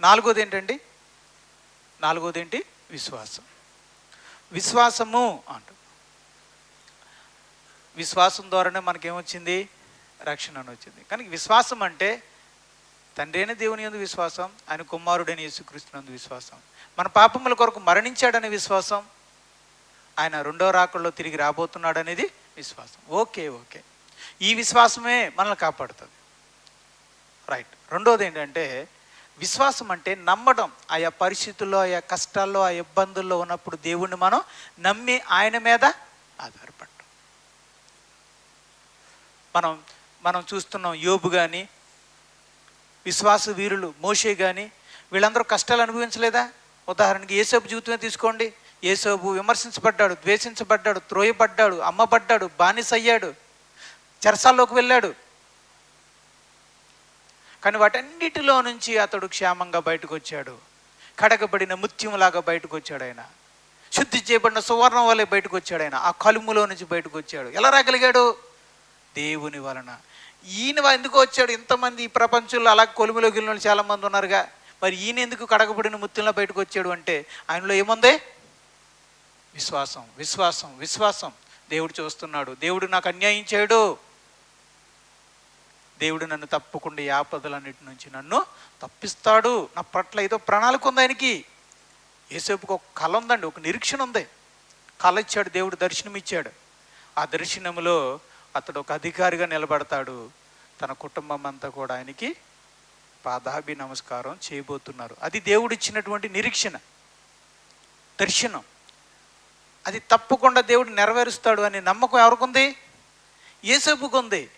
నాలుగోది ఏంటండి నాలుగోది ఏంటి విశ్వాసం. విశ్వాసము అంట. విశ్వాసం ద్వారానే మనకేమొచ్చింది? రక్షణ అని వచ్చింది కానీ విశ్వాసం అంటే తండ్రి అయిన దేవుని యందు విశ్వాసం ఆయన కుమారుడైన యేసుక్రీస్తునందు విశ్వాసం. మన పాపముల కొరకు మరణించాడనే విశ్వాసం ఆయన రెండో రాకల్లో తిరిగి రాబోతున్నాడు అనేది విశ్వాసం. Okay okay. ఈ విశ్వాసమే మనల్ని కాపాడుతుంది. రైట్. రెండోది ఏంటంటే విశ్వాసం అంటే నమ్మడం. ఆయా పరిస్థితుల్లో ఆయా కష్టాల్లో ఆ ఇబ్బందుల్లో ఉన్నప్పుడు దేవుణ్ణి మనం నమ్మి ఆయన మీద ఆధారపడటం. మనం మనం చూస్తున్నాం యోబు కానీ విశ్వాస వీరులు మోషే కానీ వీళ్ళందరూ కష్టాలు అనుభవించలేదా? ఉదాహరణకి ఏసోపు జీవితమే తీసుకోండి. ఏసోబు విమర్శించబడ్డాడు ద్వేషించబడ్డాడు త్రోయబడ్డాడు అమ్మబడ్డాడు బానిసయ్యాడు చెరసాల్లోకి వెళ్ళాడు. కానీ వాటన్నిటిలో నుంచి అతడు క్షేమంగా బయటకు వచ్చాడు కడగబడిన ముత్యంలాగా బయటకు వచ్చాడు ఆయన. శుద్ధి చేయబడిన సువర్ణం వల్లే బయటకు వచ్చాడు ఆయన. ఆ కలుములో నుంచి బయటకు వచ్చాడు ఎలా రాగలిగాడు? దేవుని వలన. ఈయన ఎందుకు వచ్చాడు? ఇంతమంది ఈ ప్రపంచంలో అలా కొలుములోకి వెళ్ళిన వాళ్ళు చాలా మంది ఉన్నారుగా. మరి ఈయన ఎందుకు కడగబడిన ముత్యంలో బయటకు వచ్చాడు అంటే ఆయనలో ఏముంది? విశ్వాసం విశ్వాసం విశ్వాసం. దేవుడు చూస్తున్నాడు. దేవుడు నాకు అన్యాయం చేయడు. దేవుడు నన్ను తప్పకుండా ఈ నుంచి నన్ను తప్పిస్తాడు. నా పట్ల ఏదో ప్రణాళిక ఉంది ఆయనకి. ఏసేపుకి ఒక కళ ఉందండి ఒక నిరీక్షణ ఉంది. కళ ఇచ్చాడు దేవుడు దర్శనం ఇచ్చాడు. ఆ దర్శనములో అతడు ఒక అధికారిగా నిలబడతాడు. తన కుటుంబం అంతా కూడా ఆయనకి పాదాభి నమస్కారం చేయబోతున్నారు. అది దేవుడు ఇచ్చినటువంటి నిరీక్షణ దర్శనం. అది తప్పకుండా దేవుడు నెరవేరుస్తాడు అనే నమ్మకం ఎవరికుంది ఏసేపుకు ఉంది.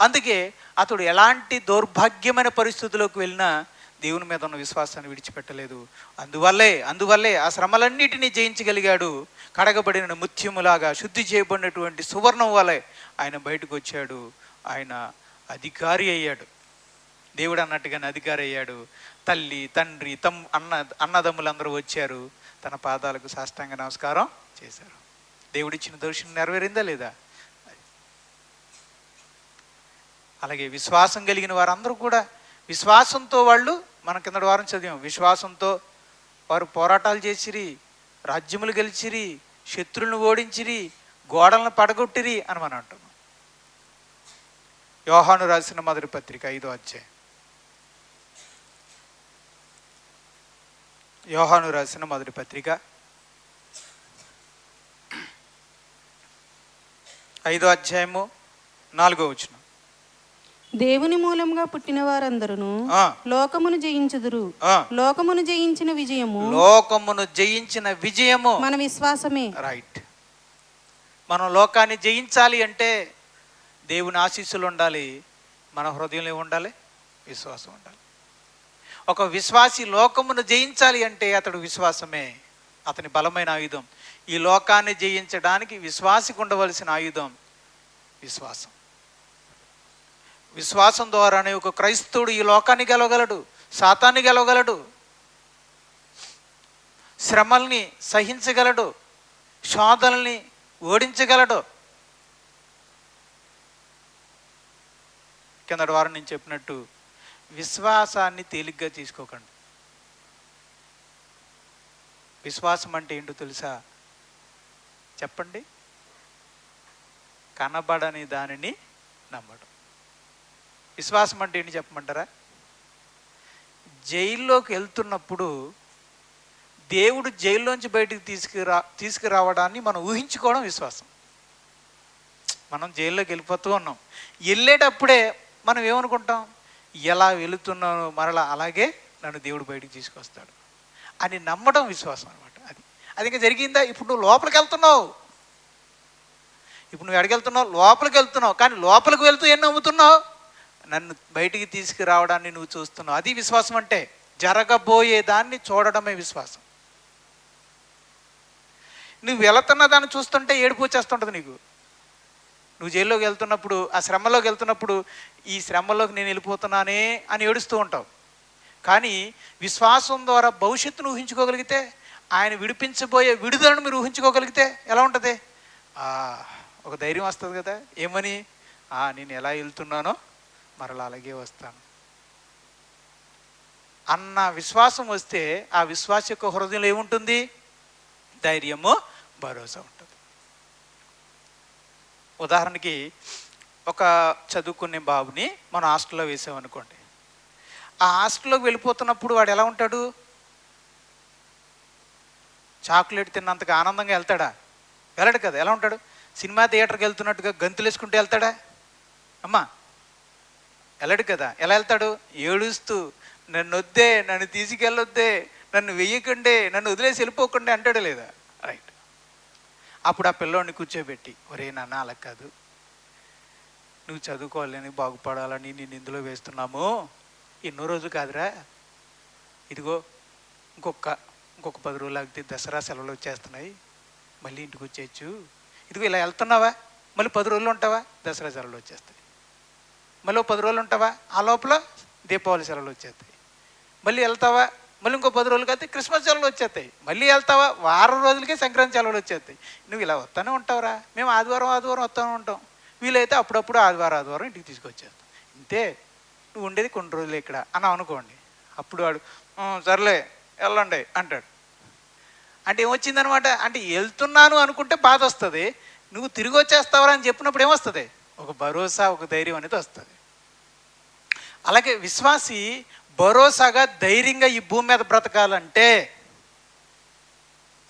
అందుకే అతడు ఎలాంటి దౌర్భాగ్యమైన పరిస్థితుల్లోకి వెళ్ళినా దేవుని మీద ఉన్న విశ్వాసాన్ని విడిచిపెట్టలేదు. అందువల్లే అందువల్లే ఆ శ్రమలన్నిటినీ జయించగలిగాడు. కడగబడిన ముత్యములాగా శుద్ధి చేయబడినటువంటి సువర్ణం వలె ఆయన బయటకు వచ్చాడు ఆయన అధికారి అయ్యాడు. దేవుడు అన్నట్టుగానే అధికారి అయ్యాడు. తల్లి తండ్రి తమ్ అన్న అన్నదమ్ములందరూ వచ్చారు. తన పాదాలకు సాష్టాంగ నమస్కారం చేశారు. దేవుడిచ్చిన దర్శనం నెరవేరిందా లేదా? అలాగే విశ్వాసం కలిగిన వారందరూ కూడా విశ్వాసంతో వాళ్ళు మన కిందటి వారం చదివాం. విశ్వాసంతో వారు పోరాటాలు చేసిరి రాజ్యములు గెలిచిరి శత్రులను ఓడించిరి గోడలను పడగొట్టిరి అని మనం అంటున్నాం. యోహాను రాసిన మొదటి పత్రిక ఐదో అధ్యాయం. యోహాను రాసిన మొదటి పత్రిక ఐదో అధ్యాయము నాలుగో వచ్చినాం దేవుని మూలంగా పుట్టిన వారందరూ ఆ, లోకమును జయించుదురు. ఆ. లోకమును జయించిన విజయము లోకమును జయించిన విజయము. మన విశ్వాసమే. రైట్ మనం లోకాన్ని జయించాలి అంటే దేవుని ఆశీస్సులు ఉండాలి మన హృదయంలో ఉండాలి విశ్వాసం ఉండాలి. ఒక విశ్వాసి లోకమును జయించాలి అంటే అతడు విశ్వాసమే అతని బలమైన ఆయుధం. ఈ లోకాన్ని జయించడానికి విశ్వాసికి ఉండవలసిన ఆయుధం విశ్వాసం. విశ్వాసం ద్వారానే ఒక క్రైస్తవుడు ఈ లోకాన్ని గెలవగలడు శాతాన్ని గెలవగలడు శ్రమల్ని సహించగలడు శోధనల్ని ఓడించగలడు. కిందటి వారం నేను చెప్పినట్టు విశ్వాసాన్ని తేలిగ్గా తీసుకోకండి. విశ్వాసం అంటే ఏంటో తెలుసా? చెప్పండి. కనబడని దానిని నమ్మడం. విశ్వాసం అంటే ఏంటి చెప్పమంటారా? జైల్లోకి వెళ్తున్నప్పుడు దేవుడు జైల్లోంచి బయటికి తీసుకురా తీసుకురావడాన్ని మనం ఊహించుకోవడం విశ్వాసం. మనం జైల్లోకి వెళ్ళిపోతూ ఉన్నాం. వెళ్ళేటప్పుడే మనం ఏమనుకుంటాం? ఎలా వెళుతున్నాను మరలా అలాగే నన్ను దేవుడు బయటికి తీసుకొస్తాడు అని నమ్మడం విశ్వాసం అనమాట అది. అది ఇంకా జరిగిందా? ఇప్పుడు నువ్వు లోపలికి వెళ్తున్నావు. ఇప్పుడు నువ్వు ఎడగెళ్తున్నావు లోపలికి వెళ్తున్నావు. కానీ లోపలికి వెళ్తూ ఏం నమ్ముతున్నావు? నన్ను బయటికి తీసుకురావడాన్ని నువ్వు చూస్తున్నావు. అది విశ్వాసం అంటే జరగబోయే దాన్ని చూడడమే విశ్వాసం. నువ్వు వెళుతున్న దాన్ని చూస్తుంటే ఏడుపు వచ్చేస్తుంటుంది నీకు. నువ్వు జైల్లోకి వెళ్తున్నప్పుడు ఆ శ్రమలోకి వెళ్తున్నప్పుడు ఈ శ్రమలోకి నేను వెళ్ళిపోతున్నానే అని ఏడుస్తూ ఉంటావు. కానీ విశ్వాసం ద్వారా భవిష్యత్తును ఊహించుకోగలిగితే ఆయన విడిపించబోయే విడుదలను మీరు ఊహించుకోగలిగితే ఎలా ఉంటుంది? ఆ, ఒక ధైర్యం వస్తుంది కదా. ఏమని? నేను ఎలా వెళ్తున్నానో మరలా అలాగే వస్తాను. అన్న విశ్వాసం వస్తే ఆ విశ్వాస యొక్క హృదయంలో ఏముంటుంది? ధైర్యము భరోసా ఉంటుంది. ఉదాహరణకి ఒక చదువుకునే బాబుని మనం హాస్టల్లో వేసామనుకోండి. ఆ హాస్టల్లోకి వెళ్ళిపోతున్నప్పుడు వాడు ఎలా ఉంటాడు? చాక్లెట్ తిన్నంతగా ఆనందంగా వెళ్తాడా? వెళ్ళడు కదా ఎలా ఉంటాడు? సినిమా థియేటర్కి వెళ్తున్నట్టుగా గంతులేసుకుంటూ వెళ్తాడా? అమ్మా వెళ్ళడు కదా. ఎలా వెళ్తాడు? ఏడుస్తూ నన్ను వద్దే నన్ను తీసుకెళ్ళొద్దే నన్ను వెయ్యకండే నన్ను వదిలేసి వెళ్ళిపోకుండా అంటాడు లేదా? రైట్ అప్పుడు ఆ పిల్లోడిని కూర్చోబెట్టి ఒరే నాన్న అలా కాదు. నువ్వు చదువుకోవాలని బాగుపడాలని నేను ఇందులో వేస్తున్నాము. ఎన్నో రోజు కాదురా. ఇదిగో ఇంకొక ఇంకొక పది రోజులు ఆగితే దసరా సెలవులు వచ్చేస్తున్నాయి. మళ్ళీ ఇంటికి వచ్చేయచ్చు. ఇదిగో ఇలా వెళ్తున్నావా? మళ్ళీ పది రోజులు ఉంటావా? దసరా సెలవులు వచ్చేస్తాయి మళ్ళీ పది రోజులు ఉంటావా? ఆ లోపల దీపావళి సెలవులు వచ్చేస్తాయి. మళ్ళీ వెళ్తావా? మళ్ళీ ఇంకో పది రోజులు అయితే క్రిస్మస్ సెలవులు వచ్చేస్తాయి. మళ్ళీ వెళ్తావా? వారం రోజులకే సంక్రాంతి సెలవులు వచ్చేస్తాయి. నువ్వు ఇలా వస్తానే ఉంటావురా. మేము ఆదివారం ఆదివారం వస్తూనే ఉంటాం. వీలైతే అప్పుడప్పుడు ఆదివారం ఆదివారం ఇంటికి తీసుకొచ్చేస్తాం. ఇంతే. నువ్వు ఉండేది కొన్ని రోజులు ఇక్కడ. అని అనుకోండి. అప్పుడు వాడు సర్లే వెళ్ళండి అంటాడు. అంటే ఏమొచ్చిందనమాట? అంటే వెళ్తున్నాను అనుకుంటే బాధ వస్తుంది నువ్వు తిరిగి వచ్చేస్తావరా అని చెప్పినప్పుడు ఏమొస్తుంది? ఒక భరోసా ఒక ధైర్యం అనేది వస్తుంది. అలాగే విశ్వాసి భరోసాగా ధైర్యంగా ఈ భూమి మీద బ్రతకాలంటే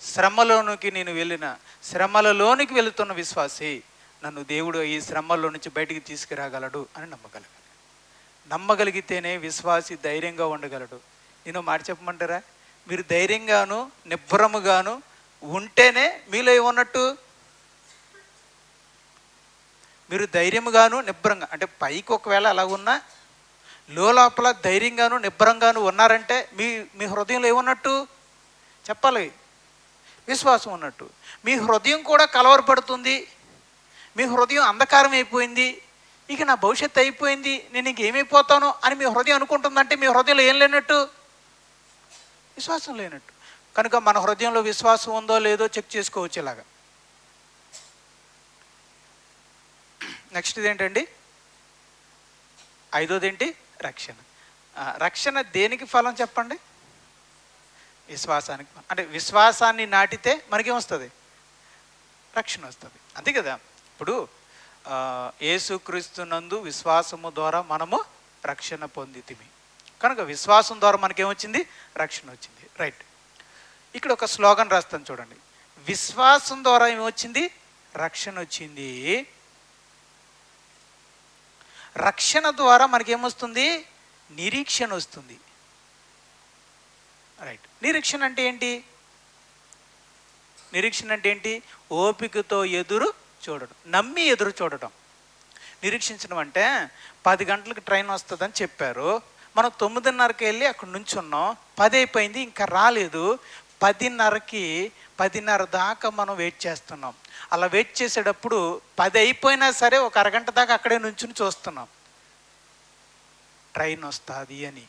శ్రమలోనికి నేను వెళ్ళిన శ్రమలలోనికి వెళుతున్న విశ్వాసి నన్ను దేవుడు ఈ శ్రమల్లో నుంచి బయటికి తీసుకురాగలడు అని నమ్మగలగాలి నమ్మగలిగితేనే విశ్వాసి ధైర్యంగా ఉండగలడు. నేను మాట చెప్పమంటారా? మీరు ధైర్యంగాను నిబ్బరముగాను ఉంటేనే మీలో ఏమన్నట్టు? మీరు ధైర్యంగాను నిబ్బరంగా అంటే పైకి ఒకవేళ అలా ఉన్నా లోపల ధైర్యంగాను నిబ్బరంగాను ఉన్నారంటే మీ మీ హృదయంలో ఏమున్నట్టు? చెప్పాలి. విశ్వాసం ఉన్నట్టు. మీ హృదయం కూడా కలవరపడుతుంది. మీ హృదయం అంధకారం అయిపోయింది. ఇక నా భవిష్యత్తు అయిపోయింది. నేను ఇంకేమైపోతాను అని మీ హృదయం అనుకుంటుందంటే మీ హృదయంలో ఏం లేనట్టు? విశ్వాసం లేనట్టు. కనుక మన హృదయంలో విశ్వాసం ఉందో లేదో చెక్ చేసుకోవచ్చు ఇలాగా. నెక్స్ట్ ఏంటండి? ఐదోది ఏంటి? రక్షణ. రక్షణ దేనికి ఫలం చెప్పండి? విశ్వాసానికి అంటే విశ్వాసాన్ని నాటితే మనకేమొస్తుంది రక్షణ వస్తుంది. అంతే కదా? ఇప్పుడు ఏసుక్రీస్తునందు విశ్వాసము ద్వారా మనము రక్షణ పొందితిమి. కనుక విశ్వాసం ద్వారా మనకేమొచ్చింది? రక్షణ వచ్చింది. రైట్. ఇక్కడ ఒక స్లోగన్ రాస్తాను చూడండి. విశ్వాసం ద్వారా ఏమొచ్చింది? రక్షణ వచ్చింది. రక్షణ ద్వారా మనకేమొస్తుంది? నిరీక్షణ వస్తుంది. రైట్ నిరీక్షణ అంటే ఏంటి? నిరీక్షణ అంటే ఏంటి? ఓపికతో ఎదురు చూడడం నమ్మి ఎదురు చూడడం. నిరీక్షించడం అంటే పది గంటలకు ట్రైన్ వస్తుందని చెప్పారు. మనం తొమ్మిదిన్నరకి వెళ్ళి అక్కడ నుంచి ఉన్నాం పది అయిపోయింది ఇంకా రాలేదు. పదిన్నరకి పదిన్నర దాకా మనం వెయిట్ చేస్తున్నాం. అలా వెయిట్ చేసేటప్పుడు పది అయిపోయినా సరే ఒక అరగంట దాకా అక్కడే నుంచుని చూస్తున్నాం. ట్రైన్ వస్తుంది అని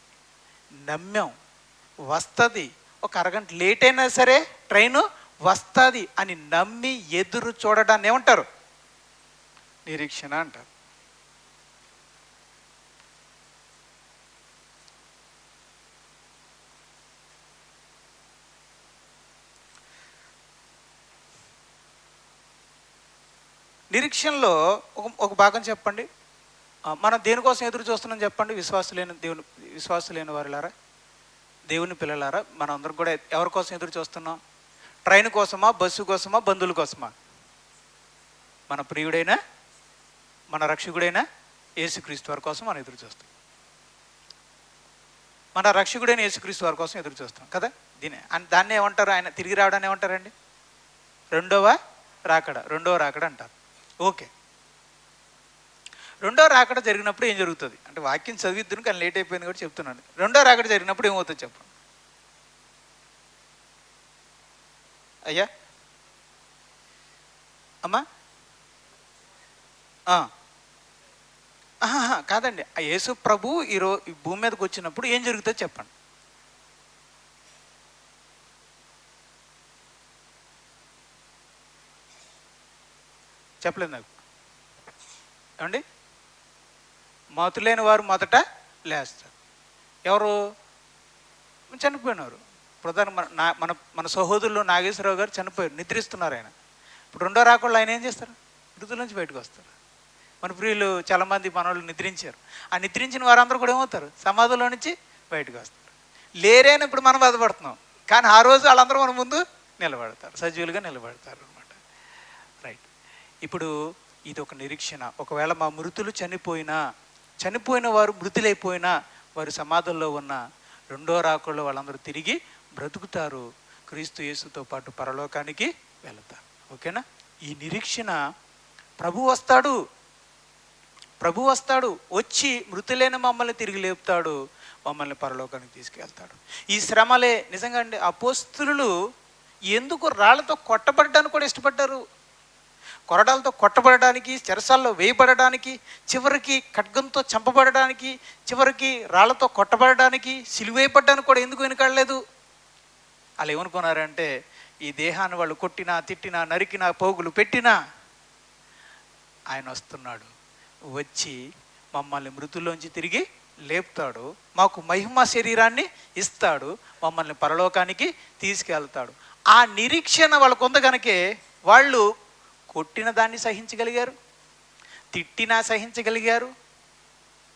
నమ్మాం. వస్తుంది. ఒక అరగంట లేట్ అయినా సరే ట్రైను వస్తుంది అని నమ్మి ఎదురు చూడడాన్ని ఏమంటారు నిరీక్షణ అంటారు. నిరీక్షణలో ఒక ఒక భాగం చెప్పండి. మనం దేనికోసం ఎదురు చూస్తున్నాం చెప్పండి విశ్వాసం లేని దేవుని విశ్వాసం లేని వారిలారా? దేవుని పిల్లలారా మనం అందరం కూడా ఎవరి కోసం ఎదురు చూస్తున్నాం? ట్రైన్ కోసమా బస్సు కోసమా బంధువుల కోసమా? మన ప్రియుడైన మన రక్షకుడైన యేసుక్రీస్తు వారి కోసం మనం ఎదురు చూస్తాం మన రక్షకుడైన యేసుక్రీస్తు వారి కోసం ఎదురు చూస్తాం కదా? దీని దాన్ని ఏమంటారు? ఆయన తిరిగి రావడాన్ని ఏమంటారండి? రెండవ రాకడ రెండవ రాకడ అంటారు. ఓకే. రెండో రాకడ జరిగినప్పుడు ఏం జరుగుతుంది? అంటే వాక్యం చదివిద్దును కానీ లేట్ అయిపోయింది కూడా చెప్తున్నాను. రెండో రాకడ జరిగినప్పుడు ఏమవుతుంది చెప్పండి అయ్యా? అమ్మా? కాదండి. ఆ యేసు ప్రభు ఈరో ఈ భూమి మీదకి వచ్చినప్పుడు ఏం జరుగుతుందో చెప్పండి. చెప్పలేదు నాకు. ఏమండి? మతులేని వారు మొదట లేస్తారు. ఎవరు? చనిపోయినారు ప్రధాన మన నా- మన మన సహోదరులు నాగేశ్వరరావు గారు చనిపోయారు. నిద్రిస్తున్నారు ఆయన. ఇప్పుడు రెండో రాకుండా ఆయన ఏం చేస్తారు? మృతుల నుంచి బయటకు వస్తారు. మన ప్రియులు చాలామంది మనోళ్ళు నిద్రించారు. ఆ నిద్రించిన వారందరూ కూడా ఏమవుతారు? సమాధిలో నుంచి బయటకు వస్తారు. లేరేని ఇప్పుడు మనం బాధపడుతున్నాం. కానీ ఆ రోజు వాళ్ళందరూ మన ముందు నిలబడతారు. సజీవులుగా నిలబడతారు. ఇప్పుడు ఇది ఒక నిరీక్షణ. ఒకవేళ మా మృతులు చనిపోయినా చనిపోయిన వారు మృతులైపోయినా వారు సమాధుల్లో ఉన్న రెండో రాకుల్లో వాళ్ళందరూ తిరిగి బ్రతుకుతారు. క్రీస్తు యేసుతో పాటు పరలోకానికి వెళతారు. ఓకేనా? ఈ నిరీక్షణ ప్రభు వస్తాడు. ప్రభు వస్తాడు. వచ్చి మృతులైన మమ్మల్ని తిరిగి లేపుతాడు. మమ్మల్ని పరలోకానికి తీసుకెళ్తాడు. ఈ శ్రమలే నిజంగా అండి అపోస్తులు ఎందుకు రాళ్ళతో కొట్టబడడానికి కూడా ఇష్టపడ్డారు? కొరడాలతో కొట్టబడడానికి చెరసాల్లో వేయబడడానికి చివరికి ఖడ్గంతో చంపబడడానికి చివరికి రాళ్ళతో కొట్టబడడానికి సిలువేయబడ్డానికి కూడా ఎందుకు వెనుకాడలేదు? వాళ్ళు ఏమనుకున్నారంటే ఈ దేహాన్ని వాళ్ళు కొట్టినా తిట్టినా నరికినా పోగులు పెట్టినా ఆయన వస్తున్నాడు. వచ్చి మమ్మల్ని మృతుల్లోంచి తిరిగి లేపుతాడు. మాకు మహిమ శరీరాన్ని ఇస్తాడు. మమ్మల్ని పరలోకానికి తీసుకెళ్తాడు. ఆ నిరీక్షణ వాళ్ళకు ఉంది కనుకే వాళ్ళు కొట్టిన దాన్ని సహించగలిగారు? తిట్టినా సహించగలిగారు?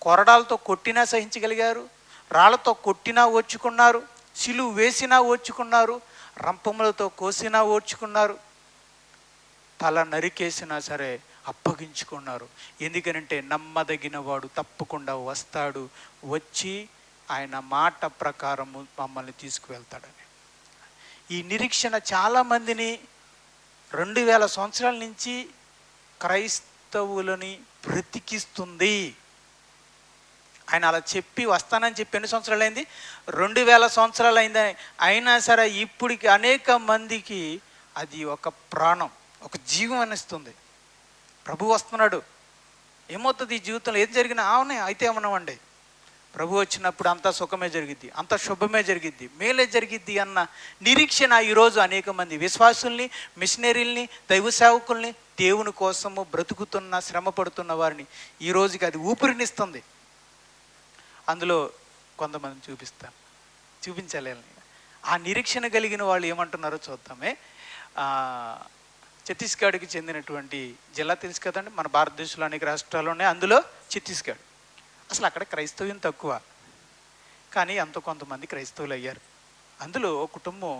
కొరడాలతో కొట్టినా సహించగలిగారు? రాళ్ళతో కొట్టినా ఓర్చుకున్నారు? సిలువు వేసినా ఓర్చుకున్నారు? రంపములతో కోసినా ఓర్చుకున్నారు? తల నరికేసినా సరే అప్పగించుకున్నారు. ఎందుకనంటే నమ్మదగిన వాడు తప్పకుండా వస్తాడు. వచ్చి ఆయన మాట ప్రకారము మమ్మల్ని తీసుకువెళ్తాడని. ఈ నిరీక్షణ చాలామందిని రెండు వేల సంవత్సరాల నుంచి క్రైస్తవులని బ్రతికిస్తుంది. ఆయన అలా చెప్పి వస్తానని చెప్పి ఎన్ని సంవత్సరాలు అయింది? రెండు వేల సంవత్సరాలు అయిందని అయినా సరే ఇప్పటికి అనేక మందికి అది ఒక ప్రాణం ఒక జీవం అనిస్తుంది. ప్రభు వస్తున్నాడు. ఏమవుతుంది ఈ జీవితంలో? ఏం జరిగినా? అవునే అయితే ఏమన్నామండి ప్రభు వచ్చినప్పుడు అంతా సుఖమే జరిగిద్ది అంత శుభమే జరిగిద్ది మేలే జరిగిద్ది అన్న నిరీక్షణ ఈరోజు అనేక మంది విశ్వాసుల్ని మిషనరీల్ని దైవ సేవకుల్ని దేవుని కోసము బ్రతుకుతున్న శ్రమ పడుతున్న వారిని ఈ రోజుకి అది ఊపిరినిస్తుంది. అందులో కొంతమంది చూపిస్తాను చూపించాలి. ఆ నిరీక్షణ కలిగిన వాళ్ళు ఏమంటున్నారో చూద్దామే. ఛత్తీస్గఢ్కి చెందినటువంటి జిల్లా తెలుసు కదండి మన భారతదేశంలో అనేక రాష్ట్రాలు ఉన్నాయి అందులో ఛత్తీస్గఢ్. అసలు అక్కడ క్రైస్తవ్యం తక్కువ. కానీ అంత కొంతమంది క్రైస్తవులు అయ్యారు అందులో కుటుంబం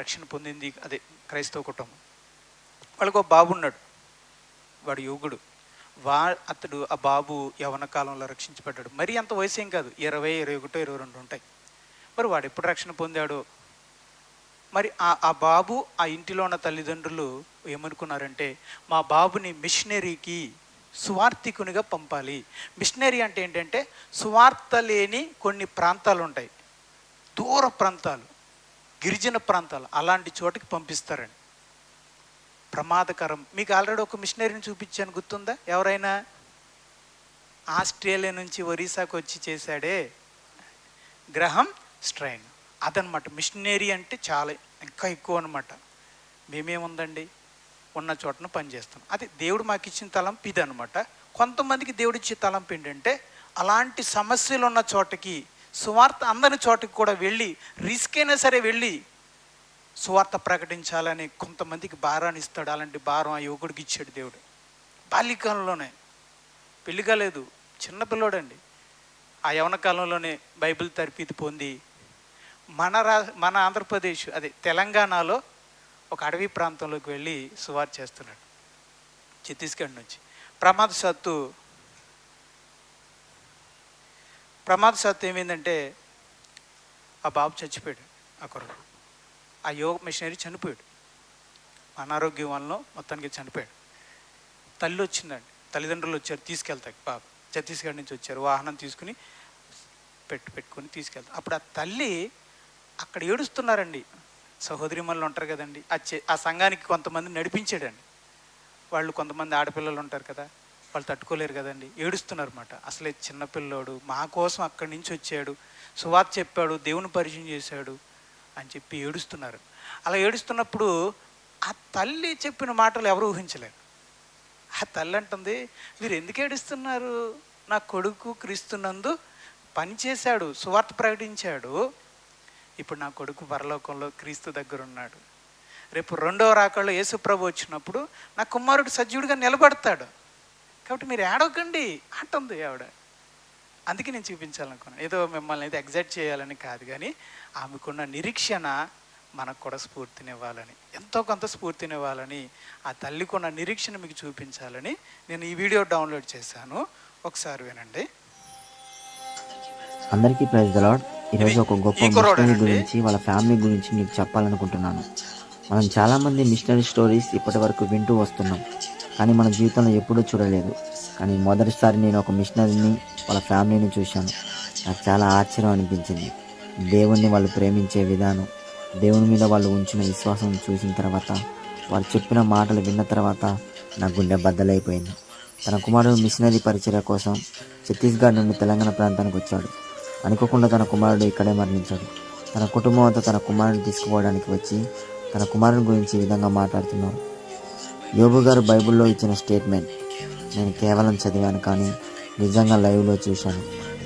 రక్షణ పొందింది. అదే క్రైస్తవ కుటుంబం. వాళ్ళకు ఒక బాబు ఉన్నాడు. వాడు యువకుడు వా అతడు ఆ బాబు యవన కాలంలో రక్షించబడ్డాడు. మరీ అంత వయసు ఏం కాదు. ఇరవై ఇరవై ఒకటో ఇరవై రెండు ఉంటాయి. మరి వాడు ఎప్పుడు రక్షణ పొందాడో? మరి ఆ ఆ బాబు ఆ ఇంటిలో ఉన్న తల్లిదండ్రులు ఏమనుకున్నారంటే మా బాబుని మిషనరీకి సువార్థికునిగా పంపాలి. మిషనరీ అంటే ఏంటంటే సువార్త లేని కొన్ని ప్రాంతాలు ఉంటాయి దూర ప్రాంతాలు గిరిజన ప్రాంతాలు అలాంటి చోటకి పంపిస్తారండి. ప్రమాదకరం. మీకు ఆల్రెడీ ఒక మిషనరీని చూపించాను గుర్తుందా? ఎవరైనా? ఆస్ట్రేలియా నుంచి ఒరిస్సాకు వచ్చి చేశాడే గ్రహం స్ట్రైన్. అదనమాట. మిషనరీ అంటే చాలా ఇంకా ఎక్కువ అనమాట మేమేముందండి? ఉన్న చోటన పనిచేస్తాం అది దేవుడు మాకు ఇచ్చిన తలంపు ఇది అనమాట కొంతమందికి దేవుడు ఇచ్చే తలంపు ఏంటంటే అలాంటి సమస్యలు ఉన్న చోటకి సువార్త అందని చోటకి కూడా వెళ్ళి రిస్క్ అయినా సరే వెళ్ళి సువార్త ప్రకటించాలని కొంతమందికి భారాన్ని ఇస్తాడు. అలాంటి భారం ఆ యువకుడికి ఇచ్చాడు దేవుడు. బాల్యకాలంలోనే పెళ్ళి కాలేదు చిన్న పిల్లోడండి. ఆ యవన కాలంలోనే బైబిల్ తర్పీతి పొంది మన రా మన ఆంధ్రప్రదేశ్ అదే తెలంగాణలో ఒక అడవి ప్రాంతంలోకి వెళ్ళి సువార్ చేస్తున్నాడు ఛత్తీస్గఢ్ నుంచి. ప్రమాదశాత్తు ప్రమాదశాత్తు ఏమైందంటే ఆ బాబు చచ్చిపోయాడు ఆ ఆ యోగ మిషనరీ చనిపోయాడు. అనారోగ్యం వలన మొత్తానికి చనిపోయాడు. తల్లి వచ్చిందండి తల్లిదండ్రులు వచ్చారు తీసుకెళ్తాకి బాబు. ఛత్తీస్గఢ్ నుంచి వచ్చారు వాహనం తీసుకుని పెట్టు పెట్టుకొని తీసుకెళ్తారు. అప్పుడు ఆ తల్లి అక్కడ ఏడుస్తున్నారండి. సహోదరి మనులు ఉంటారు కదండి. ఆ ఆ సంఘానికి కొంతమంది నడిపించాడండి. వాళ్ళు కొంతమంది ఆడపిల్లలు ఉంటారు కదా వాళ్ళు తట్టుకోలేరు కదండి. ఏడుస్తున్నారు అనమాట అసలే చిన్నపిల్లోడు మా కోసం అక్కడి నుంచి వచ్చాడు సువాత చెప్పాడు దేవుని పరిచయం చేశాడు అని చెప్పి ఏడుస్తున్నారు. అలా ఏడుస్తున్నప్పుడు ఆ తల్లి చెప్పిన మాటలు ఎవరు ఊహించలేరు. ఆ తల్లి అంటుంది మీరు ఎందుకు ఏడుస్తున్నారు? నా కొడుకు క్రీస్తునందు పనిచేశాడు సువార్త ప్రకటించాడు ఇప్పుడు నా కొడుకు పరలోకంలో క్రీస్తు దగ్గర ఉన్నాడు రేపు రెండవ రాకల్లో యేసుప్రభు వచ్చినప్పుడు నా కుమారుడు సజీవుడిగా నిలబడతాడు. కాబట్టి మీరు ఏడవకండి అంటుంది ఆవిడ. అందుకే నేను చూపించాలనుకున్నాను. ఏదో మిమ్మల్ని అయితే ఎగ్జైట్ చేయాలని కాదు కానీ ఆమెకున్న నిరీక్షణ మనకు కూడా స్ఫూర్తినివ్వాలని ఎంతో కొంత స్ఫూర్తినివ్వాలని ఆ తల్లికున్న నిరీక్షణ మీకు చూపించాలని నేను ఈ వీడియో డౌన్లోడ్ చేశాను. ఒకసారి వినండి. అందరికీ ప్రైజ్ ద ఈరోజు ఒక గొప్ప మిషనరీ? గురించి వాళ్ళ ఫ్యామిలీ గురించి మీకు చెప్పాలనుకుంటున్నాను. మనం చాలామంది మిషనరీ స్టోరీస్ ఇప్పటి వరకు వింటూ వస్తున్నాం. కానీ మన జీవితంలో ఎప్పుడూ చూడలేదు. కానీ మొదటిసారి నేను ఒక మిషనరీని వాళ్ళ ఫ్యామిలీని చూశాను. నాకు చాలా ఆశ్చర్యం అనిపించింది. దేవుణ్ణి వాళ్ళు ప్రేమించే విధానం దేవుని మీద వాళ్ళు ఉంచిన విశ్వాసం చూసిన తర్వాత వాళ్ళు చెప్పిన మాటలు విన్న తర్వాత నా గుండె బద్దలైపోయింది. తన కుమారుడు మిషనరీ పరిచర్య కోసం ఛత్తీస్గఢ్ నుండి తెలంగాణ ప్రాంతానికి వచ్చాడు. అనుకోకుండా తన కుమారుడు ఇక్కడే మరణించాడు. తన కుటుంబం అంతా తన కుమారుడిని తీసుకుపోవడానికి వచ్చి తన కుమారుని గురించి ఈ విధంగా మాట్లాడుతున్నారు. యోబు గారు బైబిల్లో ఇచ్చిన స్టేట్మెంట్ నేను కేవలం చదివాను కానీ నిజంగా లైవ్లో చూశాను.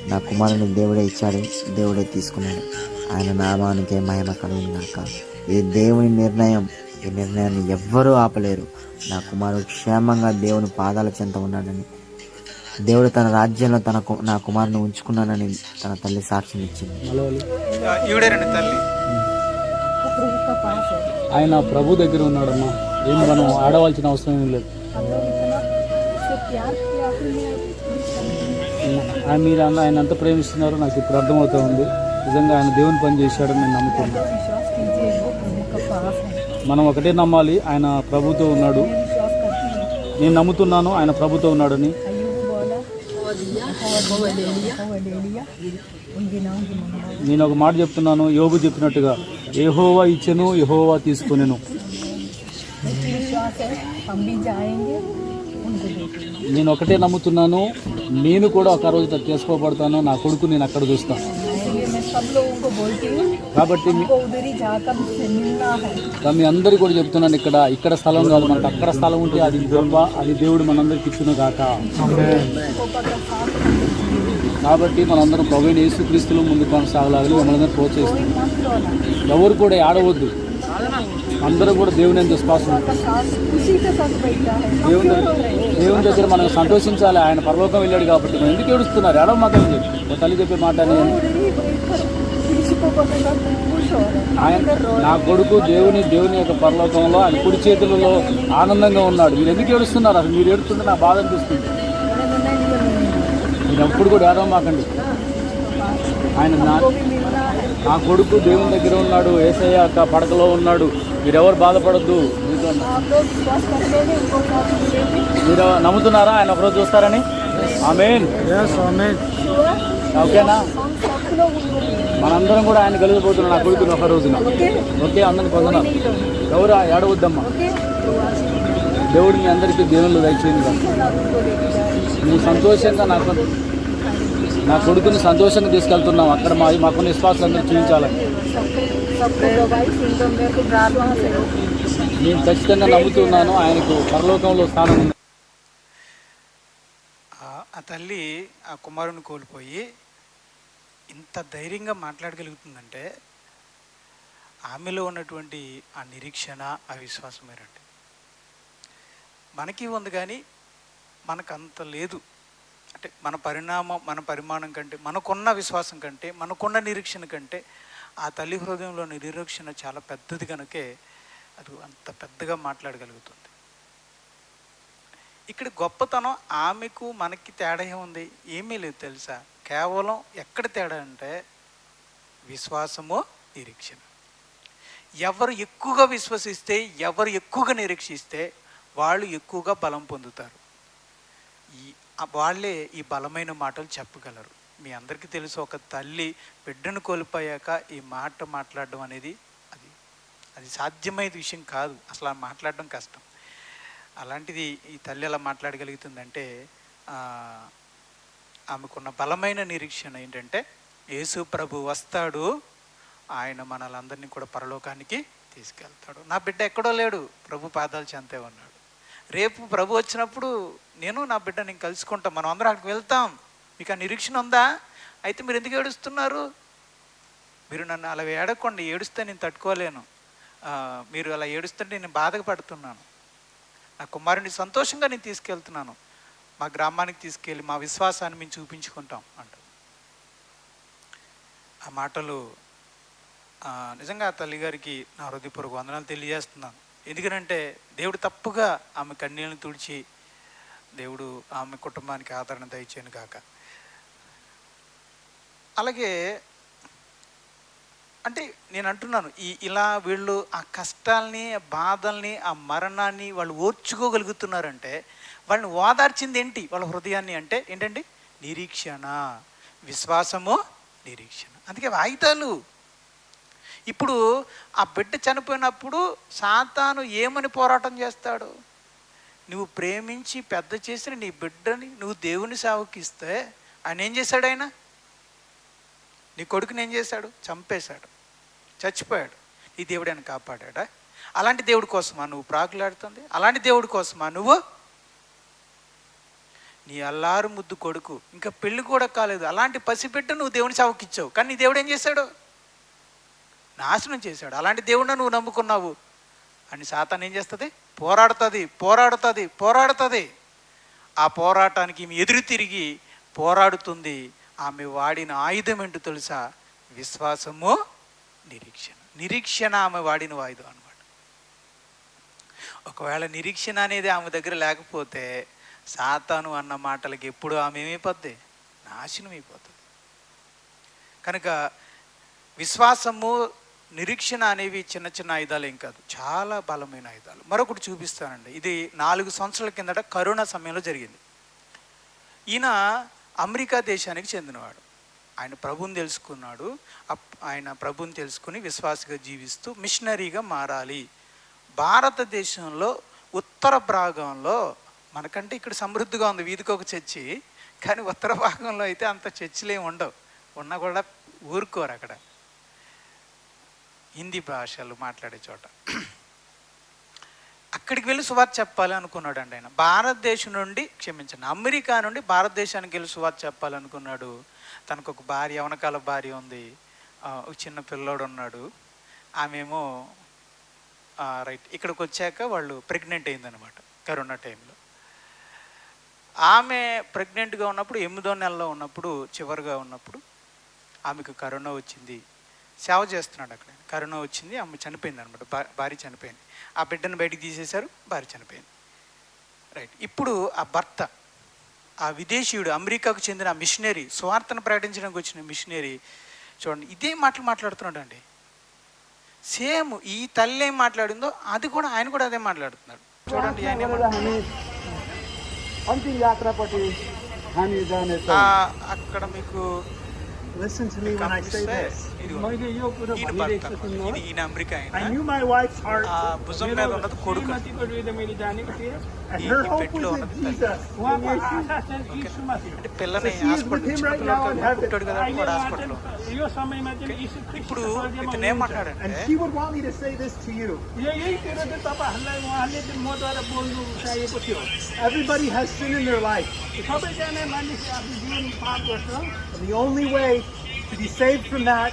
నా కుమారుని దేవుడే ఇచ్చాడు దేవుడే తీసుకున్నాడు. ఆయన నామానికే మహిమ కలుగుగాక ఈ దేవుని నిర్ణయం ఈ నిర్ణయాన్ని ఎవ్వరూ ఆపలేరు. నా కుమారుడు క్షేమంగా దేవుని పాదాల చెంత ఉన్నాడని దేవుడు తన రాజ్యంలో తన నా కుమారుని ఉంచుకున్నానని తన తల్లి సాక్ష్యం ఇచ్చింది. తల్లి. ఆయన ప్రభు దగ్గర ఉన్నాడమ్మా. ఏం మనం ఆడవలసిన అవసరం ఏం లేదు. ఆయన మీరు అన్న ఆయన ఎంత ప్రేమిస్తున్నారో నాకు ఇప్పుడు అర్థమవుతా ఉంది. నిజంగా ఆయన దేవుని పని చేశాడని నేను నమ్ముతున్నాను. మనం ఒకటే నమ్మాలి ఆయన ప్రభుతో ఉన్నాడు. నేను నమ్ముతున్నాను ఆయన ప్రభుతో ఉన్నాడని. నేను ఒక మాట చెప్తున్నాను యోగు చెప్పినట్టుగా ఏహోవా ఇచ్చెను యహోవా తీసుకునేను. నేను ఒకటే నమ్ముతున్నాను నేను కూడా ఒక రోజు చేసుకోబడతాను నా కొడుకు నేను అక్కడ చూస్తాను. सब लोगों को बोलती हूँ కాబట్టి మీ- आपको उधर ही जाकर मुझसे मिलना है మీ అందరికీ కూడా చెప్తున్నాను ఇక్కడ ఇక్కడ స్థలం కాదు మనకు అక్కడ స్థలం ఉంటే అది గొప్ప అది దేవుడు మనందరికి ఇచ్చును కాక కాబట్టి మనందరం ప్రవీణ యేసుక్రీస్తులు ముందు కొనసాగలాగని మనందరం ప్రోత్సహిస్తున్నాం मत रोना ఎవరు కూడా ఆడవద్దు అందరూ కూడా దేవుని ఎందుకు స్పాసం దేవుని దేవుని దగ్గర మనం సంతోషించాలి. ఆయన పరలోకం వెళ్ళాడు కాబట్టి మనం ఎందుకు ఏడుస్తున్నారు? ఎడవ మాత్రం చెప్పి. తల్లి చెప్పే మాట ఆయన నా కొడుకు దేవుని దేవుని యొక్క పరలోకంలో ఆయన కుడి చేతులలో ఆనందంగా ఉన్నాడు. మీరు ఎందుకు ఏడుస్తున్నారు? అసలు మీరు ఏడుస్తుంటే నా బాధ అనిపిస్తుంది. మీరు ఎప్పుడు కూడా ఏడవ మాకండి ఆయన నా నా కొడుకు దేవుని దగ్గర ఉన్నాడు. ఏసయ్య పడకలో ఉన్నాడు. మీరెవరు బాధపడద్దు. మీరు నమ్ముతున్నారా? ఆయన ఒకరోజు చూస్తారని? ఆమెన్. ఓకేనా? మనందరం కూడా ఆయన కలిగిపోతున్నాం నా కొడుకుని ఒక రోజున. ఓకే అందరిని పొందనా ఎవరు ఏడవద్దమ్మా. దేవుడు మీ అందరికీ దేవుళ్ళు దయచేయండి నువ్వు సంతోషంగా నాకు నా కొడుకుని సంతోషంగా తీసుకెళ్తున్నాం అక్కడ మా మాకున్న విశ్వాసాలు అందరూ చూపించాలని నేను ఖచ్చితంగా నమ్ముతున్నాను ఆయనకు పరలోకంలో స్థానం ఉంది. ఆ తల్లి ఆ కుమారుని కోల్పోయి ఇంత ధైర్యంగా మాట్లాడగలుగుతుందంటే ఆమెలో ఉన్నటువంటి ఆ నిరీక్షణ ఆ ఏంటంటే మనకి ఉంది కానీ మనకు అంత లేదు. అంటే మన పరిణామం మన పరిమాణం కంటే మనకున్న విశ్వాసం కంటే మనకున్న నిరీక్షణ కంటే ఆ తల్లి హృదయంలోని నిరీక్షణ చాలా పెద్దది కనుకే అది అంత పెద్దగా మాట్లాడగలుగుతుంది. ఇక్కడ గొప్పతనం ఆమెకు మనకి తేడా ఏముంది? ఏమీ లేదు తెలుసా? కేవలం ఎక్కడ తేడా అంటే విశ్వాసము నిరీక్షణ. ఎవరు ఎక్కువగా విశ్వసిస్తే ఎవరు ఎక్కువగా నిరీక్షిస్తే వాళ్ళు ఎక్కువగా బలం పొందుతారు. ఈ వాళ్ళే ఈ బలమైన మాటలు చెప్పగలరు. మీ అందరికీ తెలుసు ఒక తల్లి బిడ్డను కోల్పోయాక ఈ మాట మాట్లాడడం అనేది అది అది సాధ్యమైన విషయం కాదు. అసలు ఆ మాట్లాడడం కష్టం. అలాంటిది ఈ తల్లి ఎలా మాట్లాడగలుగుతుందంటే ఆమెకున్న బలమైన నిరీక్షణ ఏంటంటే యేసు ప్రభు వస్తాడు ఆయన మనలందరినీ కూడా పరలోకానికి తీసుకెళ్తాడు. నా బిడ్డ ఎక్కడో లేడు ప్రభు పాదాలు చెంతే ఉన్నాడు. రేపు ప్రభు వచ్చినప్పుడు నేను నా బిడ్డ నేను కలుసుకుంటాం మనం అందరం అక్కడికి వెళ్తాం. మీకు ఆ నిరీక్షణ ఉందా? అయితే మీరు ఎందుకు ఏడుస్తున్నారు? మీరు నన్ను అలా ఏడకండి ఏడుస్తే నేను తట్టుకోలేను. మీరు అలా ఏడుస్తుంటే నేను బాధపడుతున్నాను. నా కుమారుని సంతోషంగా నేను తీసుకెళ్తున్నాను. మా గ్రామానికి తీసుకెళ్ళి మా విశ్వాసాన్ని మేము చూపించుకుంటాం అంటారు. ఆ మాటలు నిజంగా ఆ తల్లిగారికి నా హృదయపూర్వక వందనాలు తెలియజేస్తున్నాను. ఎందుకనంటే దేవుడు తప్పుగా ఆమె కన్నీళ్ళని తుడిచి దేవుడు ఆమె కుటుంబానికి ఆదరణ దయచేయను కాక అలాగే అంటే నేను అంటున్నాను ఈ ఇలా వీళ్ళు ఆ కష్టాల్ని ఆ బాధల్ని ఆ మరణాన్ని వాళ్ళు ఓర్చుకోగలుగుతున్నారంటే వాళ్ళని ఓదార్చింది ఏంటి వాళ్ళ హృదయాన్ని అంటే ఏంటండి? నిరీక్షణ విశ్వాసము నిరీక్షణ. అందుకే వాయిదాలు. ఇప్పుడు ఆ బిడ్డ చనిపోయినప్పుడు సాతాను ఏమని పోరాటం చేస్తాడు? నువ్వు ప్రేమించి పెద్ద చేసిన నీ బిడ్డని నువ్వు దేవుని సేవకి ఇస్తే ఆయన ఏం చేశాడు ఆయన? నీ కొడుకుని ఏం చేశాడు? చంపేశాడు. చచ్చిపోయాడు. నీ దేవుడు ఆయన కాపాడా అలాంటి దేవుడి కోసమా నువ్వు ప్రాకులాడుతుంది? అలాంటి దేవుడి కోసమా నువ్వు? నీ అల్లారు ముద్దు కొడుకు. ఇంకా పెళ్ళి కూడా కాలేదు. అలాంటి పసిపెట్టు నువ్వు దేవుని సేవకి కానీ నీ దేవుడు ఏం చేశాడు? నాశనం చేశాడు. అలాంటి దేవుడిని నువ్వు నమ్ముకున్నావు. అని సాతాన్ ఏం చేస్తుంది? పోరాడుతుంది పోరాడుతుంది పోరాడుతుంది. ఆ పోరాటానికి ఎదురు తిరిగి పోరాడుతుంది. ఆమె వాడిన ఆయుధం ఏంటో తెలుసా? విశ్వాసము నిరీక్షణ. నిరీక్షణ ఆమె వాడిన ఆయుధం అనమాట ఒకవేళ నిరీక్షణ అనేది ఆమె దగ్గర లేకపోతే సాతాను అన్న మాటలకి ఎప్పుడు ఆమె ఏమైపోద్ది? నాశనం అయిపోతుంది. కనుక విశ్వాసము నిరీక్షణ అనేవి చిన్న చిన్న ఆయుధాలు ఏం కాదు. చాలా బలమైన ఆయుధాలు. మరొకటి చూపిస్తానండి. ఇది నాలుగు సంవత్సరాల కిందట కరోనా సమయంలో జరిగింది. ఈయన అమెరికా దేశానికి చెందినవాడు. ఆయన ప్రభుని తెలుసుకున్నాడు. అప్- ఆయన ప్రభుని తెలుసుకుని విశ్వాసగా జీవిస్తూ మిషనరీగా మారాలి. భారతదేశంలో ఉత్తర భాగంలో మనకంటే ఇక్కడ సమృద్ధిగా ఉంది. వీధికి ఒక చర్చి. కానీ ఉత్తర భాగంలో అయితే అంత చర్చిలేం ఉండవు. ఉన్నా కూడా ఊరుకోరు అక్కడ. హిందీ భాషలు మాట్లాడే చోట. అక్కడికి వెళ్ళి సువార్త చెప్పాలి అనుకున్నాడు అండి ఆయన. భారతదేశం నుండి క్షమించండి. అమెరికా నుండి భారతదేశానికి వెళ్ళి సువార్త చెప్పాలనుకున్నాడు. తనకు ఒక భార్య యవనకాల భార్య ఉంది. ఒక చిన్న పిల్లోడు ఉన్నాడు. ఆమెమో రైట్ ఇక్కడికి వచ్చాక వాళ్ళు ప్రెగ్నెంట్ అయిందనమాట కరోనా టైంలో. ఆమె ప్రెగ్నెంట్గా ఉన్నప్పుడు ఎనిమిదో నెలలో ఉన్నప్పుడు చివరిగా ఉన్నప్పుడు ఆమెకు కరోనా వచ్చింది. సేవ చేస్తున్నాడు అక్కడ. కరోనా వచ్చింది అమ్మ చనిపోయింది అనమాట భార్య చనిపోయింది. ఆ బిడ్డను బయటికి తీసేశారు భార్య చనిపోయింది. రైట్ ఇప్పుడు ఆ భర్త ఆ విదేశీయుడు అమెరికాకు చెందిన మిషనరీ స్వార్థను ప్రకటించడానికి వచ్చిన మిషనరీ చూడండి ఇదే మాటలు మాట్లాడుతున్నాడు అండి సేమ్ ఈ తల్లి ఏం మాట్లాడిందో అది కూడా ఆయన కూడా అదే మాట్లాడుతున్నాడు. చూడండి ఆయన అక్కడ మీకు ఈయన అమెరికా ఆయన ఆ భుజం మీద ఉన్నది కొడుకు పెట్టులో అంటే పిల్లని హాస్పిటల్ పుట్టాడు కదా వాడు హాస్పిటల్లో ఇప్పుడు ఇతను ఏం మాట్లాడంటే Everybody has sin in their life. And the only way to be saved from that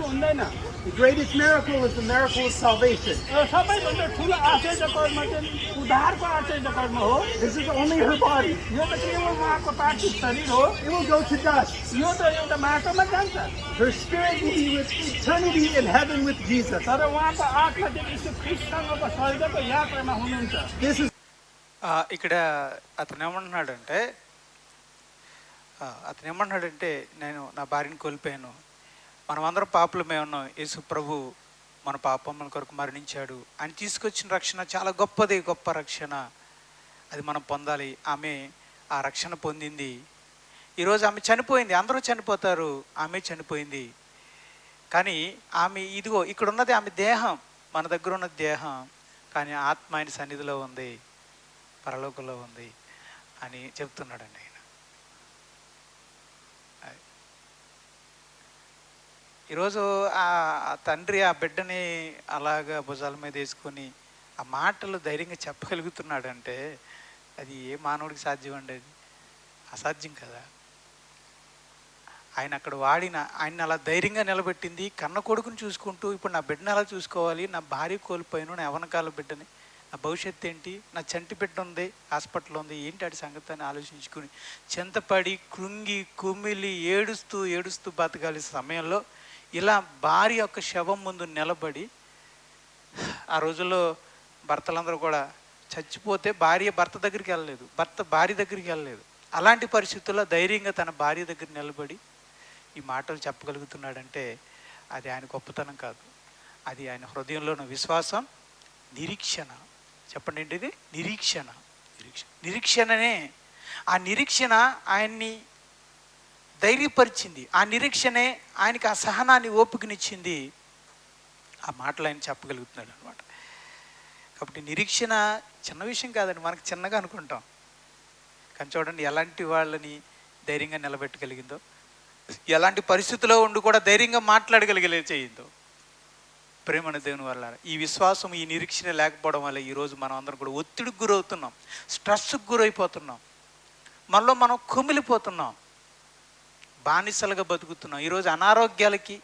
The greatest miracle is the miracle of salvation. This is only her body. It will go to dust. Her spirit will be with eternity in heaven with Jesus. This is ఇక్కడ అతను ఏమంటున్నాడంటే అతను ఏమంటున్నాడంటే నేను నా భార్యను కోల్పోయాను మనమందరం పాపలమే ఉన్నాం. యేసు ప్రభు మన పాపముల కొరకు మరణించాడు. ఆయన తీసుకొచ్చిన రక్షణ చాలా గొప్పది గొప్ప రక్షణ. అది మనం పొందాలి. ఆమె ఆ రక్షణ పొందింది. ఈరోజు ఆమె చనిపోయింది. అందరూ చనిపోతారు. ఆమె చనిపోయింది. కానీ ఆమె ఇదిగో ఇక్కడ ఉన్నది ఆమె దేహం. మన దగ్గర ఉన్న దేహం. కానీ ఆత్మ ఆయన సన్నిధిలో ఉంది. పరలోకంలో ఉంది అని చెప్తున్నాడండి ఆయన అది. ఈరోజు ఆ తండ్రి ఆ బిడ్డని అలాగా భుజాల మీద వేసుకొని ఆ మాటలు ధైర్యంగా చెప్పగలుగుతున్నాడంటే అది ఏ మానవుడికి సాధ్యం అండి అది? అసాధ్యం కదా. ఆయన అక్కడ వాడిన ఆయన అలా ధైర్యంగా నిలబెట్టింది కన్న కొడుకుని చూసుకుంటూ ఇప్పుడు నా బిడ్డను ఎలా చూసుకోవాలి నా భార్య కోల్పోయాను నా ఎవనకాల బిడ్డని నా భవిష్యత్తు ఏంటి నా చంటి బిడ్డ ఉంది హాస్పిటల్ ఉంది ఏంటి అటు సంగతి అని ఆలోచించుకుని చింతపడి కృంగి కుమిలి ఏడుస్తూ ఏడుస్తూ బతకాలి సమయంలో ఇలా భార్య యొక్క శవం ముందు నిలబడి ఆ రోజుల్లో భర్తలందరూ కూడా చచ్చిపోతే భార్య భర్త దగ్గరికి వెళ్ళలేదు. భర్త భార్య దగ్గరికి వెళ్ళలేదు. అలాంటి పరిస్థితుల్లో ధైర్యంగా తన భార్య దగ్గర నిలబడి ఈ మాటలు చెప్పగలుగుతున్నాడంటే అది ఆయన గొప్పతనం కాదు. అది ఆయన హృదయంలో ఉన్న విశ్వాసం నిరీక్షణ. చెప్పండి ఏంటిది? నిరీక్షణ. నిరీక్షణ నిరీక్షణనే. ఆ నిరీక్షణ ఆయన్ని ధైర్యపరిచింది. ఆ నిరీక్షణే ఆయనకి ఆ సహనాన్ని ఓపికనిచ్చింది. ఆ మాటలు ఆయన చెప్పగలుగుతున్నాడు అనమాట కాబట్టి నిరీక్షణ చిన్న విషయం కాదండి మనకు చిన్నగా అనుకుంటాం. కానీ చూడండి ఎలాంటి వాళ్ళని ధైర్యంగా నిలబెట్టగలిగిందో ఎలాంటి పరిస్థితిలో ఉండి కూడా ధైర్యంగా మాట్లాడగలిగే చేయిందో. ప్రేమను దేవుని వల్ల ఈ విశ్వాసం ఈ నిరీక్షణ లేకపోవడం వల్ల ఈరోజు మనం అందరం కూడా ఒత్తిడికి గురవుతున్నాం. స్ట్రెస్కి గురైపోతున్నాం. మనలో మనం కుమిలిపోతున్నాం. బానిసలుగా బతుకుతున్నాం. ఈరోజు అనారోగ్యాలకి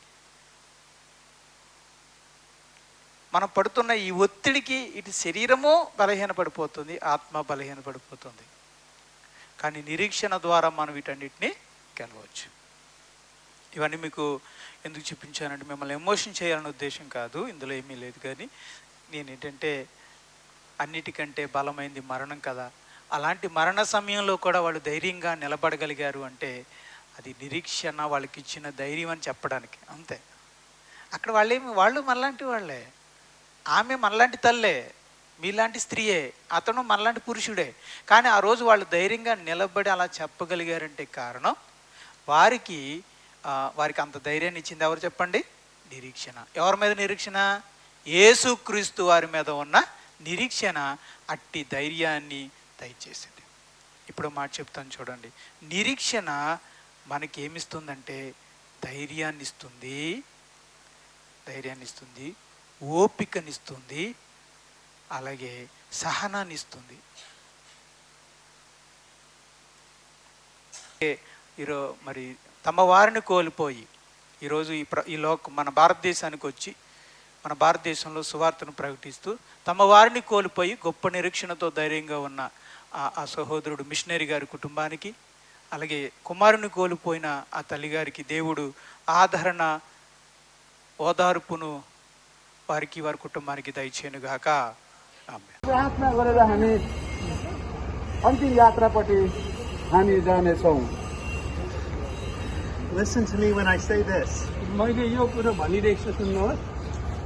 మనం పడుతున్న ఈ ఒత్తిడికి ఇటు శరీరము బలహీనపడిపోతుంది ఆత్మ బలహీనపడిపోతుంది. కానీ నిరీక్షణ ద్వారా మనం వీటన్నిటిని గెలవచ్చు. ఇవన్నీ మీకు ఎందుకు చూపించానంటే మిమ్మల్ని ఎమోషన్ చేయాలనే ఉద్దేశం కాదు ఇందులో ఏమీ లేదు కానీ నేను ఏంటంటే అన్నిటికంటే బలమైంది మరణం కదా. అలాంటి మరణ సమయంలో కూడా వాళ్ళు ధైర్యంగా నిలబడగలిగారు అంటే అది నిరీక్షణ వాళ్ళకి ఇచ్చిన ధైర్యం అని చెప్పడానికి అంతే. అక్కడ వాళ్ళేమి వాళ్ళు మనలాంటి వాళ్ళే. ఆమె మనలాంటి తల్లే మీలాంటి స్త్రీయే అతను మనలాంటి పురుషుడే. కానీ ఆ రోజు వాళ్ళు ధైర్యంగా నిలబడి అలా చెప్పగలిగారంటే కారణం వారికి వారికి అంత ధైర్యాన్ని ఇచ్చింది ఎవరు చెప్పండి? నిరీక్షణ. ఎవరి మీద నిరీక్షణ? యేసుక్రీస్తు వారి మీద ఉన్న నిరీక్షణ అట్టి ధైర్యాన్ని దయచేసింది. ఇప్పుడు మాట చెప్తాను చూడండి. నిరీక్షణ మనకి ఏమిస్తుందంటే ధైర్యాన్ని ఇస్తుంది ధైర్యాన్ని ఇస్తుంది ఓపికనిస్తుంది అలాగే సహనాన్ని ఇస్తుంది ఈరో మరి తమ వారిని కోల్పోయి ఈరోజు ఈ ప్ర ఈ లోక మన భారతదేశానికి వచ్చి మన భారతదేశంలో సువార్తను ప్రకటిస్తూ తమ వారిని కోల్పోయి గొప్ప నిరీక్షణతో ధైర్యంగా ఉన్న ఆ సహోదరుడు మిషనరీ గారి కుటుంబానికి అలాగే కుమారుని కోల్పోయిన ఆ తల్లిగారికి దేవుడు ఆదరణ ఓదార్పును వారికి వారి కుటుంబానికి దయచేనుగాక ఆమె प्रार्थना गरेर हामी अन्तिम यात्रापट्टि हामी जानेछौँ Listen to me when I say this. मैले यो कुरो भनिरहेको छु सुन्नुहोस्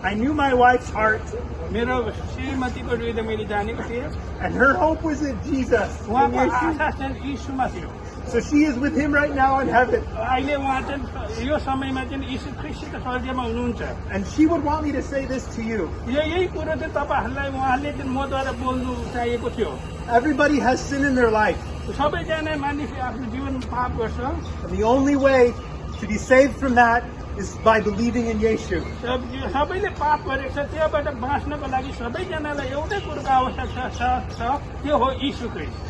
I knew my wife's heart, मेरो श्रीमतीको हृदय मैले जानेको थिएँ and her hope was in Jesus. in उहाँको Yeshua. आशा चाहिँ यीशुमा थियो So she is with him right now in heaven. अहिले उहाँ चाहिँ यो समयमा चाहिँ यीशु ख्रिस्ट स्वर्गमा हुनुहुन्छ And she would want me to say this to you. यो यही कुरो चाहिँ तपाईँहरूलाई उहाँले चाहिँ मद्वारा बोल्नु चाहिएको थियो Everybody has sin in their life. सबैजना मानिस आफ्नो जीवन पाप गर्छ And the only way to be saved from that is by believing in Yeshu. सब- सबैले पाप गरेको छ त्योबाट बाँच्नको लागि सबैजनालाई एउटै कुरोको आवश्यकता छ छ त्यो हो यीशु ख्रिस्ट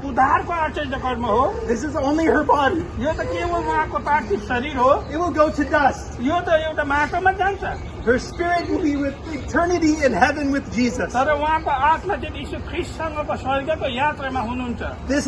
र सबैभन्दा ठुलो आश्चर्य कर्म चाहिँ उद्धारको आश्चर्य कर्म हो This is only her body. यो त केवल उहाँको पार्थिव शरीर हो It will go to dust. यो त एउटा माटोमा जान्छ Her spirit will be with eternity in heaven with Jesus. तर उहाँको आत्मा चाहिँ यीशु ख्रिस्टसँगको स्वर्गको यात्रामा हुनुहुन्छ This is